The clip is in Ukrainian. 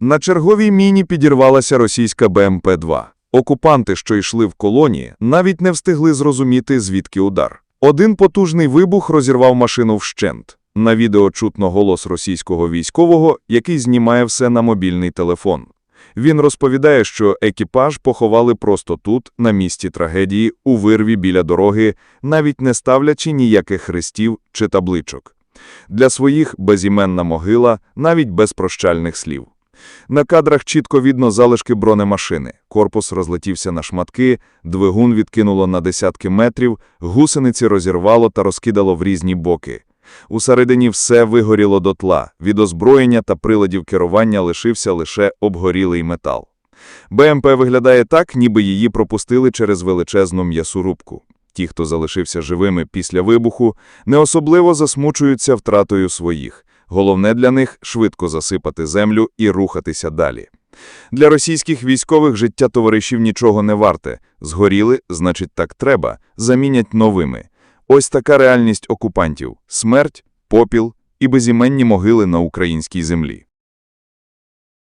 На черговій міні підірвалася російська БМП-2. Окупанти, що йшли в колоні, навіть не встигли зрозуміти, звідки удар. Один потужний вибух розірвав машину вщент. На відео чутно голос російського військового, який знімає все на мобільний телефон. Він розповідає, що екіпаж поховали просто тут, на місці трагедії, у вирві біля дороги, навіть не ставлячи ніяких хрестів чи табличок. Для своїх безіменна могила, навіть без прощальних слів. На кадрах чітко видно залишки бронемашини. Корпус розлетівся на шматки, двигун відкинуло на десятки метрів, гусениці розірвало та розкидало в різні боки. Усередині все вигоріло дотла, від озброєння та приладів керування лишився лише обгорілий метал. БМП виглядає так, ніби її пропустили через величезну м'ясорубку. Ті, хто залишився живими після вибуху, не особливо засмучуються втратою своїх. Головне для них – швидко засипати землю і рухатися далі. Для російських військових життя товаришів нічого не варте. Згоріли, значить так треба, замінять новими. Ось така реальність окупантів – смерть, попіл і безіменні могили на українській землі.